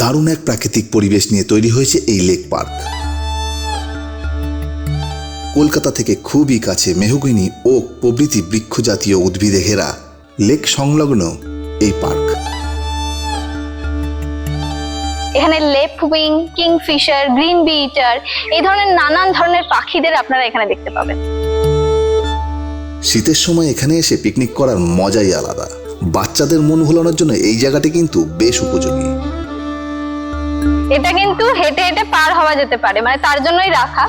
দারুণ এক প্রাকৃতিক পরিবেশ নিয়ে তৈরি হয়েছে এই লেক পার্ক। কলকাতা থেকে খুবই কাছে মেহগিনি ও প্রভৃতি বৃক্ষ জাতীয় উদ্ভিদে ঘেরা লেক সংলগ্ন এই পার্ক। এখানে লেপউইং কিংফিশার গ্রিন বিটার এই ধরনের নানান ধরনের পাখিদের আপনারা এখানে দেখতে পাবেন। শীতের সময় এখানে এসে পিকনিক করার মজাই আলাদা। বাচ্চাদের মন ভোলানোর জন্য এই জায়গাটি কিন্তু বেশ উপযোগী। এটা কিন্তু হেঁটে হেঁটে পার হওয়া যেতে পারে মানে তার জন্যই রাখা।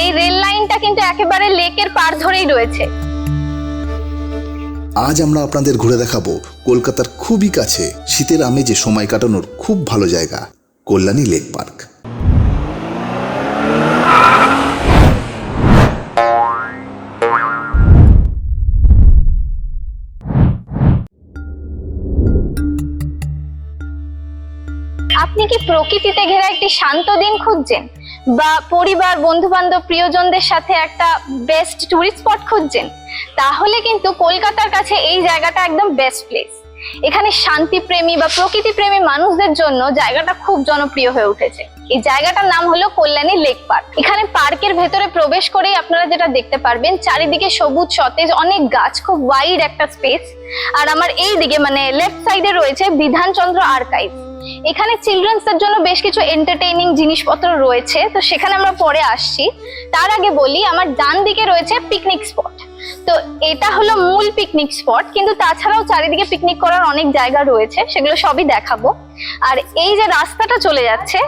এই রেল লাইনটা কিন্তু একেবারে লেকের পার ধরেই রয়েছে। আজ আমরা আপনাদের ঘুরে দেখাবো কলকাতার খুবই কাছে শীতের আমেজে সময় কাটানোর খুব ভালো জায়গা, কল্যাণী লেক পার্ক। কি প্রকৃতিতে ঘেরা একটি শান্ত দিন খুঁজছেন? বা পরিবার বন্ধু বান্ধব প্রিয়জনদের সাথে একটা বেস্ট টুরিস্ট স্পট খুঁজছেন? তাহলে কিন্তু কলকাতার কাছে এই জায়গাটা একদম বেস্ট প্লেস এখানে শান্তিপ্রেমী বা প্রকৃতিপ্রেমী মানুষদের জন্য জায়গাটা খুব জনপ্রিয় হয়ে উঠেছে। এই জায়গাটার নাম হলো কল্যাণী লেক পার্ক। এখানে পার্কের ভেতরে প্রবেশ করেই আপনারা যেটা দেখতে পারবেন, চারিদিকে সবুজ, সতেজ, অনেক গাছ, খুব ওয়াইড একটা স্পেস আর আমার এই দিকে মানে লেফট সাইডে রয়েছে বিধানচন্দ্র আর্কাইভ এখানে চিলড্রেন্স এর জন্য বেশ কিছু এন্টারটেইনিং জিনিসপত্র রয়েছে, তো সেখানে আমরা পরে আসছি। তার আগে বলি, আমার ডান দিকে রয়েছে পিকনিক স্পট তো এটা হলো মূল পিকনিক স্পট কিন্তু তাছাড়াও চারিদিকে পিকনিক করার অনেক জায়গা রয়েছে, সেগুলো সবই দেখাবো। আর এই যে রাস্তাটা চলে যাচ্ছে,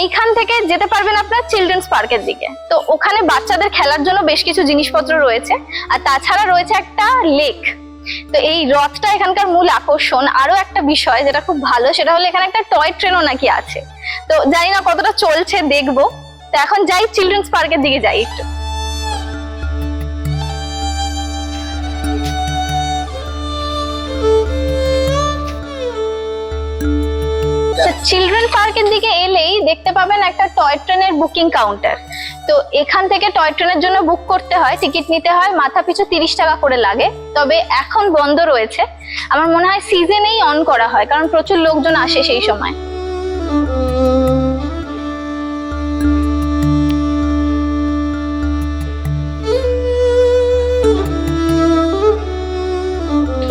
এইখান থেকে যেতে পারবেন আপনার চিলড্রেন্স পার্কের দিকে। তো ওখানে বাচ্চাদের খেলার জন্য বেশ কিছু জিনিসপত্র রয়েছে, আর তাছাড়া রয়েছে একটা লেক তো এই রথটা এখানকার মূল আকর্ষণ। আরও একটা বিষয় যেটা খুব ভালো, সেটা হলো এখানে একটা টয় ট্রেনও নাকি আছে। তো জানি না কতটা চলছে, দেখব। তো এখন যাই চিলড্রেন্স পার্কের দিকে যাই একটু। চিলড্রেন পার্কের দিকে এলেই দেখতে পাবেন একটা টয় ট্রেনের বুকিং কাউন্টার তো এখান থেকে টয় ট্রেনের জন্য বুক করতে হয়, টিকিট নিতে হয়, মাথা পিছু তিরিশ টাকা করে লাগে। তবে এখন বন্ধ রয়েছে। আমার মনে হয় সিজনেই অন করা হয়, কারণ প্রচুর লোকজন আসে সেই সময়।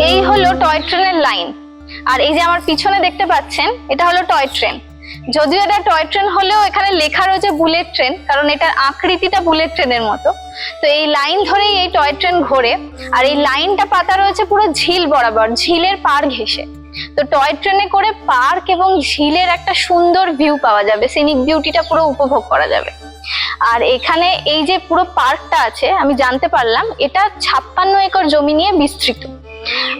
এই হলো টয় ট্রেনের লাইন। আর এই যে আমার পিছনে দেখতে পাচ্ছেন, এটা হলো টয় ট্রেন। যদিও এটা টয় ট্রেন হলেও এখানে লেখা রয়েছে বুলেট ট্রেন কারণ এটার আকৃতিটা বুলেট ট্রেনের মতো। তো এই লাইন ধরেই এই টয় ট্রেন ঘোরে, আর এই লাইনটা পাতা রয়েছে পুরো ঝিল বরাবর, ঝিলের পার ঘেসে তো টয় ট্রেনে করে পার্ক এবং ঝিলের একটা সুন্দর ভিউ পাওয়া যাবে সিনিক বিউটিটা পুরো উপভোগ করা যাবে। আর এখানে এই যে পুরো পার্কটা আছে, আমি জানতে পারলাম, এটা ছাপ্পান্ন একর জমি নিয়ে বিস্তৃত।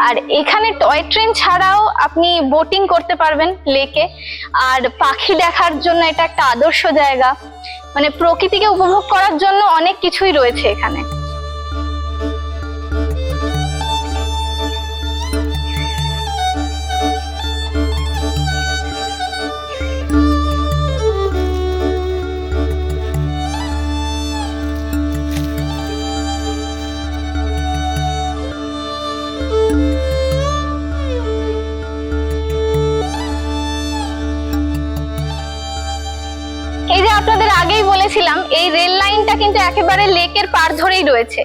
আর এখানে টয় ট্রেন ছাড়াও আপনি বোটিং করতে পারবেন লেকে আর পাখি দেখার জন্য এটা একটা আদর্শ জায়গা। মানে প্রকৃতিকে উপভোগ করার জন্য অনেক কিছুই রয়েছে এখানে। কিন্তু একেবারে লেকের পার ধরেই রয়েছে।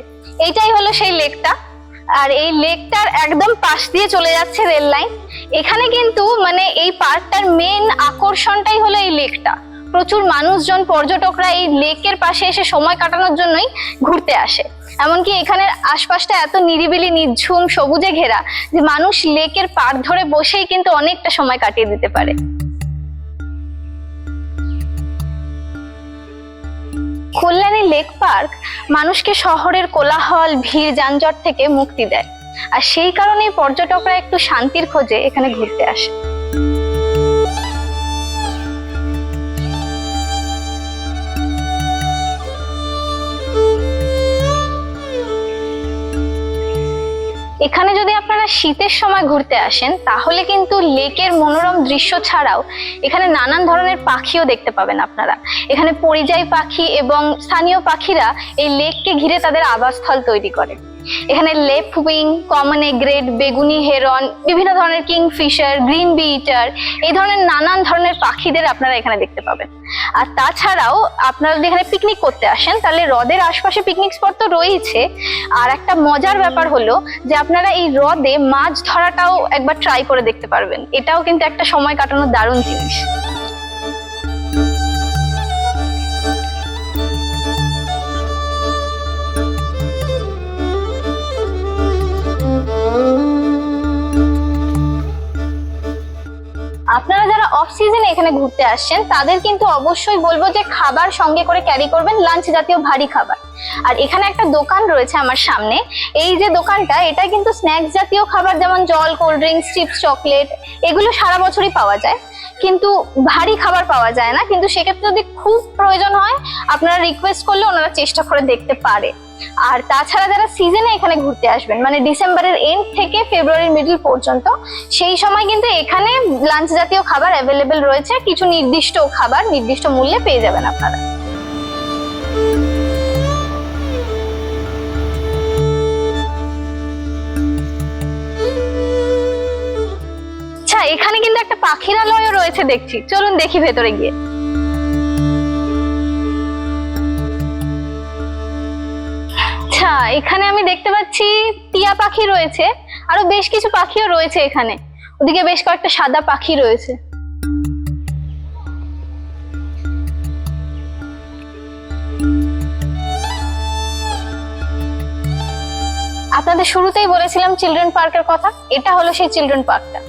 এইটাই হলো সেই লেকটা। আর এই লেকটার একদম পাশ দিয়ে চলে যাচ্ছে রেল লাইন। এখানে কিন্তু মানে এই পার্কটার মেন আকর্ষণটাই হলো এই লেকটা। প্রচুর মানুষজন, পর্যটকরা এই লেকের পাশে এসে সময় কাটানোর জন্যই ঘুরতে আসে। এমনকি এখানের আশপাশটা এত নিরিবিলি, নিঝুম, সবুজে ঘেরা যে মানুষ লেকের পার ধরে বসেই কিন্তু অনেকটা সময় কাটিয়ে দিতে পারে। কল্যাণী লেক পার্ক মানুষকে শহরের কোলাহল, ভিড়, যানজট থেকে মুক্তি দেয়। আর সেই কারণেই পর্যটকরা একটু শান্তির খোঁজে এখানে ঘুরতে আসে। এখানে যদি আপনারা শীতের সময় ঘুরতে আসেন, তাহলে কিন্তু লেকের মনোরম দৃশ্য ছাড়াও এখানে নানান ধরনের পাখিও দেখতে পাবেন আপনারা। এখানে পরিযায়ী পাখি এবং স্থানীয় পাখিরা এই লেককে ঘিরে তাদের আবাসস্থল তৈরি করে। এখানে লেপ উইং, কমন এগ্রেড, বেগুনি, হেরন, বিভিন্ন ধরনের কিংফিশার, গ্রিন বিটার, এই ধরনের নানান ধরনের পাখিদের আপনারা এখানে দেখতে পাবেন। আর তাছাড়াও আপনারা যদি এখানে পিকনিক করতে আসেন, তাহলে হ্রদের আশপাশে পিকনিক স্পট তো রয়েছে আর একটা মজার ব্যাপার হলো যে আপনারা এই হ্রদে মাছ ধরাটাও একবার ট্রাই করে দেখতে পারবেন। এটাও কিন্তু একটা সময় কাটানোর দারুণ জিনিস। এখানে ঘুরতে আসছেন, তাদের কিন্তু অবশ্যই বলব যে খাবার সঙ্গে করে ক্যারি করবেন লাঞ্চ জাতীয় ভারী খাবার। আর এখানে একটা দোকান রয়েছে আমার সামনে, এই যে দোকানটা, এটা কিন্তু স্ন্যাক্স জাতীয় খাবার যেমন জল কোল্ড ড্রিঙ্কস চিপস চকলেট এগুলো সারা বছরই পাওয়া যায়। কিন্তু ভারী খাবার পাওয়া যায় না, কিন্তু সেক্ষেত্রে যদি খুব প্রয়োজন হয়, আপনারা রিকোয়েস্ট করলে ওনারা চেষ্টা করে দেখতে পারে। আর তাছাড়া যারা সিজনে এখানে ঘুরতে আসবেন মানে ডিসেম্বরের এন্ড থেকে ফেব্রুয়ারির মিডল পর্যন্ত, সেই সময় কিন্তু এখানে লাঞ্চ জাতীয় খাবার অ্যাভেলেবেল রয়েছে, কিছু নির্দিষ্ট খাবার, নির্দিষ্ট মূল্যে পেয়ে যাবেন আপনারা। আচ্ছা এখানে কিন্তু একটা পাখিরালয়ও রয়েছে দেখছি। চলুন দেখি ভেতরে গিয়ে। আচ্ছা এখানে আমি দেখতে পাচ্ছি টিয়া পাখি রয়েছে, আরও বেশ কিছু পাখিও রয়েছে এখানে। ওদিকে বেশ কয়েকটা সাদা পাখি রয়েছে। আপনাদের শুরুতেই বলেছিলাম চিলড্রেন পার্কের কথা, এটা হলো সেই চিলড্রেন পার্কটা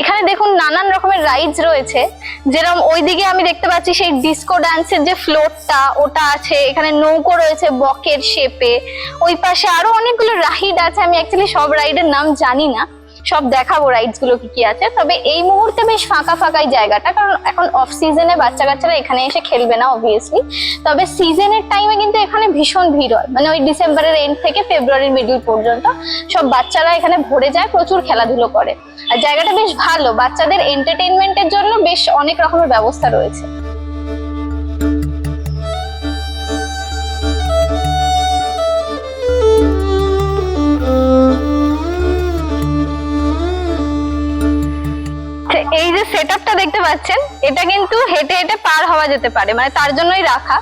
এখানে দেখুন নানান রকমের রাইডস রয়েছে। যেরকম ওইদিকে আমি দেখতে পাচ্ছি সেই ডিস্কো ডান্সের যে ফ্লোরটা ওটা আছে। এখানে নৌকো রয়েছে বকের শেপে ওই পাশে আরও অনেকগুলো রাইড আছে। আমি অ্যাকচুয়ালি সব রাইডের নাম জানি না। সব দেখাবো রাইডসগুলো কি কি আছে। তবে এই মুহূর্তে বেশ ফাঁকা ফাঁকাই জায়গাটা, কারণ এখন অফ সিজনে বাচ্চা কাচ্চারা এখানে এসে খেলবে না অবভিয়াসলি তবে সিজনের টাইমে কিন্তু এখানে ভীষণ ভিড় হয়। মানে ওই ডিসেম্বরের এন্ড থেকে ফেব্রুয়ারির মিডল পর্যন্ত সব বাচ্চারা এখানে ভরে যায়, প্রচুর খেলাধুলো করে। আর জায়গাটা বেশ ভালো। বাচ্চাদের এন্টারটেনমেন্টের জন্য বেশ অনেক রকমের ব্যবস্থা রয়েছে। এই যে সেটআপটা দেখতে পাচ্ছেন, এটা কিন্তু হেঁটে হেঁটে পার হওয়া যেতে পারে মানে তার জন্যই রাখা।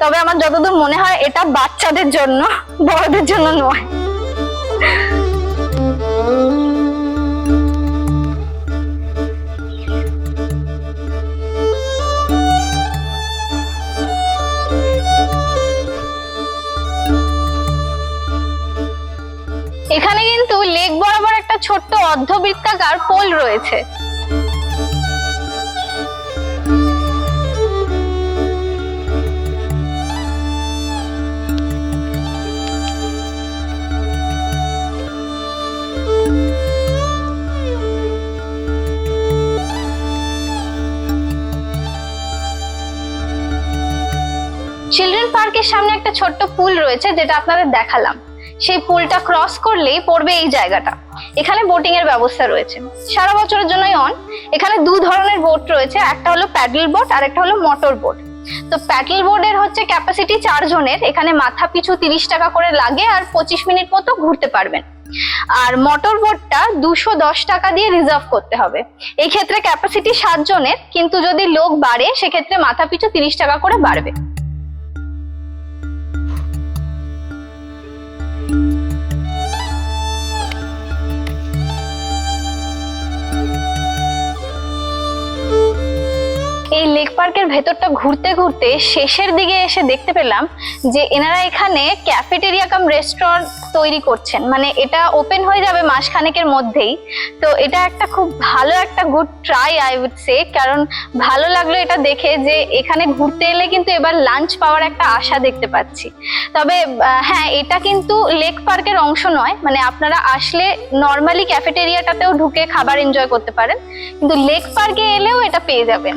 তবে আমার যতদূর মনে হয়, এটা বাচ্চাদের জন্য, বড়দের জন্য নয়। এখানে কিন্তু লেক বরাবর একটা ছোট্ট অর্ধবৃত্তাকার পোল রয়েছে। পার্কের সামনে একটা ছোট্ট পুল রয়েছে, যেটা আপনাদের দেখালাম। সেই পুলটা ক্রস করলেই পড়বে এই জায়গাটা। এখানে বোটিং এর ব্যবস্থা রয়েছে। সারা বছরের জন্যই অন এখানে দু ধরনের বোট রয়েছে, একটা হলো প্যাডেল বোট আর একটা হলো মোটর বোট তো প্যাডেল বোর্ডের হচ্ছে ক্যাপাসিটি জনের, এখানে মাথা পিছু তিরিশ টাকা করে লাগে আর পঁচিশ মিনিট মতো ঘুরতে পারবেন। আর মোটর বোটটা দুশো দশ টাকা দিয়ে রিজার্ভ করতে হবে। এই ক্ষেত্রে ক্যাপাসিটি সাত জনের, কিন্তু যদি লোক বাড়ে, সেক্ষেত্রে মাথা পিছু তিরিশ টাকা করে বাড়বে। পার্কের ভেতরটা ঘুরতে ঘুরতে শেষের দিকে এসে দেখতে পেলাম যে এনারা এখানে ক্যাফেটেরিয়া কাম রেস্টুরেন্ট তৈরি করছেন। মানে এটা ওপেন হয়ে যাবে মাসখানেকের মধ্যেই। তো এটা একটা খুব ভালো একটা good try I would say কারণ ভালো লাগল এটা দেখে যে এখানে ঘুরতে এলে কিন্তু এবার লাঞ্চ পাওয়ার একটা আশা দেখতে পাচ্ছি। তবে হ্যাঁ এটা কিন্তু লেক পার্কের অংশ নয়। মানে আপনারা আসলে নর্মালি ক্যাফেটেরিয়াটাতেও ঢুকে খাবার এনজয় করতে পারেন। কিন্তু লেক পার্কে এলেও এটা পেয়ে যাবেন।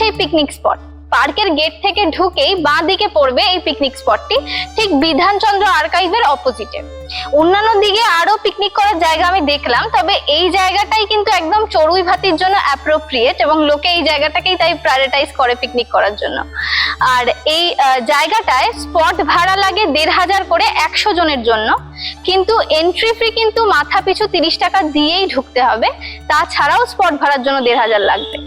সেই পিকনিক স্পট পার্কের গেট থেকে ঢুকেই বাঁ দিকে পড়বে এই পিকনিক স্পটটি ঠিক বিধানচন্দ্র আর্কাইভের অপোজিটে অন্যান্য দিকে আরও পিকনিক করার জায়গা আমি দেখলাম, তবে এই জায়গাটাই কিন্তু একদম চড়ুই ভাতির জন্য অ্যাপ্রোপ্রিয়েট এবং লোকে এই জায়গাটাকেই তাই প্রায়োরিটাইজ করে পিকনিক করার জন্য। আর এই জায়গাটায় স্পট ভাড়া লাগে দেড় হাজার করে একশো জনের জন্য, কিন্তু এন্ট্রি ফি কিন্তু মাথা পিছু তিরিশ টাকা দিয়েই ঢুকতে হবে। তাছাড়াও স্পট ভাড়ার জন্য দেড় হাজার লাগবে।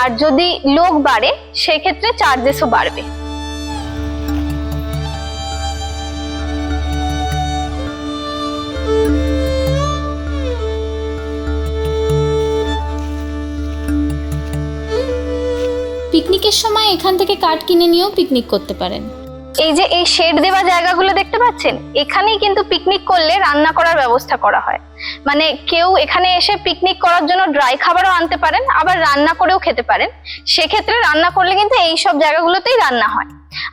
আর যদি লোক বাড়ে সেক্ষেত্রে চার্জেসও বাড়বে। পিকনিকের সময় এখান থেকে কাঠ কিনে নিয়েও পিকনিক করতে পারেন। এই যে এই শেড দেওয়া জায়গাগুলো দেখতে পাচ্ছেন? এখানেই কিন্তু পিকনিক করলে রান্না করার ব্যবস্থা করা হয়। মানে কেউ এখানে এসে পিকনিক করার জন্য ড্রাই খাবারও আনতে পারেন, আবার রান্না করেও খেতে পারেন। সেক্ষেত্রে রান্না করলে কিন্তু এই সব জায়গাগুলোতেই রান্না হয়।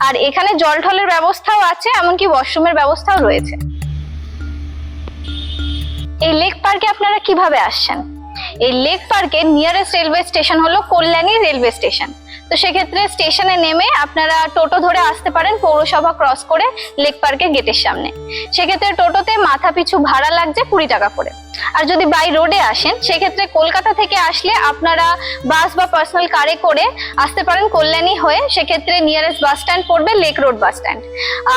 আর এখানে জল ঢলের ব্যবস্থাও আছে, এমনকি ওয়াশরুমের ব্যবস্থাও রয়েছে। এই লেক পার্কে আপনারা কীভাবে আসছেন? এই লেক পার্কের নিয়ারেস্ট রেলওয়ে স্টেশন হলো কল্যাণী রেলওয়ে স্টেশন তো সেক্ষেত্রে স্টেশনে নেমে আপনারা টোটো ধরে আসতে পারেন পৌরসভা ক্রস করে লেক পার্কের গেটের সামনে। সেক্ষেত্রে টোটোতে মাথা পিছু ভাড়া লাগছে কুড়ি টাকা করে। আর যদি বাই রোডে আসেন, সেক্ষেত্রে কলকাতা থেকে আসলে আপনারা বাস বা পার্সোনাল কারে করে আসতে পারেন কল্যাণী হয়ে। সেক্ষেত্রে নিয়ারেস্ট বাস স্ট্যান্ড পড়বে লেক রোড বাস স্ট্যান্ড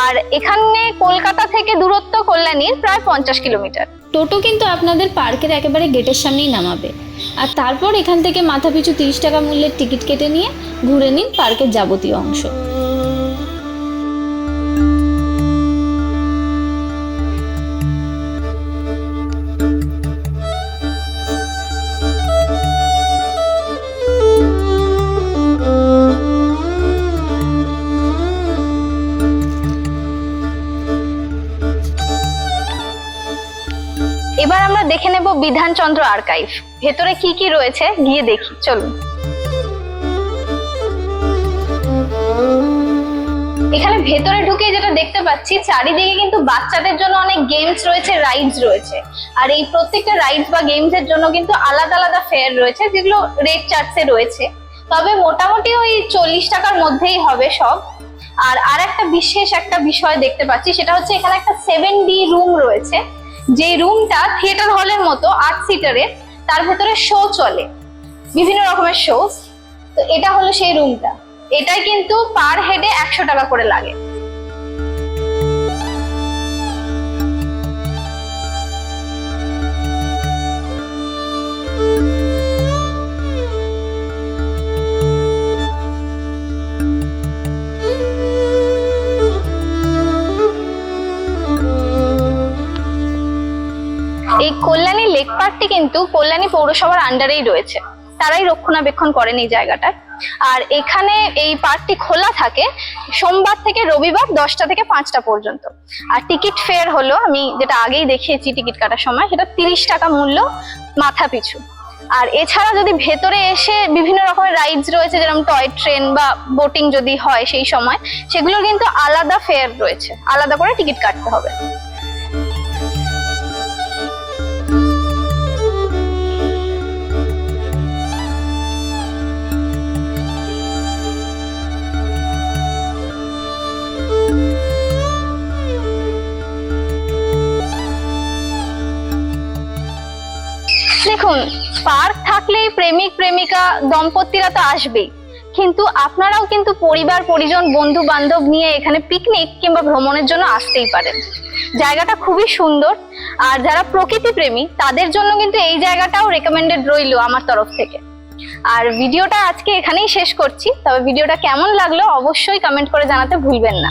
আর এখানে কলকাতা থেকে দূরত্ব কল্যাণীর প্রায় পঞ্চাশ কিলোমিটার। টোটো কিন্তু আপনাদের পার্কের একেবারে গেটের সামনেই নামাবে। আর তারপর এখান থেকে মাথাপিছু তিরিশ টাকা মূল্যের টিকিট কেটে নিয়ে ঘুরে নিন পার্কের যাবতীয় অংশ। এবার আমরা দেখে নেব বিধানচন্দ্র আর্কাইভ। ভেতরে কি কি রয়েছে? গিয়ে দেখি। চলুন। এখানে ভেতরে ঢুকে যেটা দেখতে পাচ্ছি, চারিদিকে কিন্তু বাচ্চাদের জন্য অনেক গেমস রয়েছে রাইডস রয়েছে। আর এই প্রত্যেকটা রাইডস বা গেমস এর জন্য কিন্তু আলাদা আলাদা ফেয়ার রয়েছে, যেগুলো রেড চার্টসে রয়েছে। তবে মোটামুটি ওই চল্লিশ টাকার মধ্যেই হবে সব। আর আর একটা বিশেষ একটা বিষয় দেখতে পাচ্ছি, সেটা হচ্ছে এখানে একটা সেভেন ডি রুম রয়েছে। যে রুমটা থিয়েটার হলের মতো আট সিটারের তার ভেতরে শো চলে, বিভিন্ন রকমের শো তো এটা হলো সেই রুমটা। এটাই কিন্তু পার হেডে একশো টাকা করে লাগে। কল্যাণী লেক পার্কটি কিন্তু কল্যাণী পৌরসভার আন্ডারেই রয়েছে। তারাই রক্ষণাবেক্ষণ করেন এই জায়গাটার। আর এখানে এই পার্কটি খোলা থাকে সোমবার থেকে রবিবার দশটা থেকে পাঁচটা পর্যন্ত। আর টিকিট ফেয়ার হলো, আমি যেটা আগেই দেখিয়েছি টিকিট কাটার সময়, সেটা তিরিশ টাকা মূল্য মাথা পিছু। আর এছাড়া যদি ভেতরে এসে বিভিন্ন রকমের রাইডস রয়েছে, যেরকম টয় ট্রেন বা বোটিং যদি হয় সেই সময়, সেগুলোর কিন্তু আলাদা ফেয়ার রয়েছে। আলাদা করে টিকিট কাটতে হবে। দেখুন, পার্ক থাকলেই প্রেমিক, প্রেমিকা, দম্পতিরা তো আসবেই। কিন্তু আপনারাও কিন্তু পরিবার, পরিজন, বন্ধু, বান্ধব নিয়ে এখানে পিকনিক কিংবা ভ্রমণের জন্য আসতেই পারেন। জায়গাটা খুবই সুন্দর, আর যারা প্রকৃতি প্রেমী, তাদের জন্য কিন্তু এই জায়গাটাও রেকমেন্ডেড রইল আমার তরফ থেকে। আর ভিডিওটা আজকে এখানেই শেষ করছি, তবে ভিডিওটা কেমন লাগল অবশ্যই কমেন্ট করে জানাতে ভুলবেন না।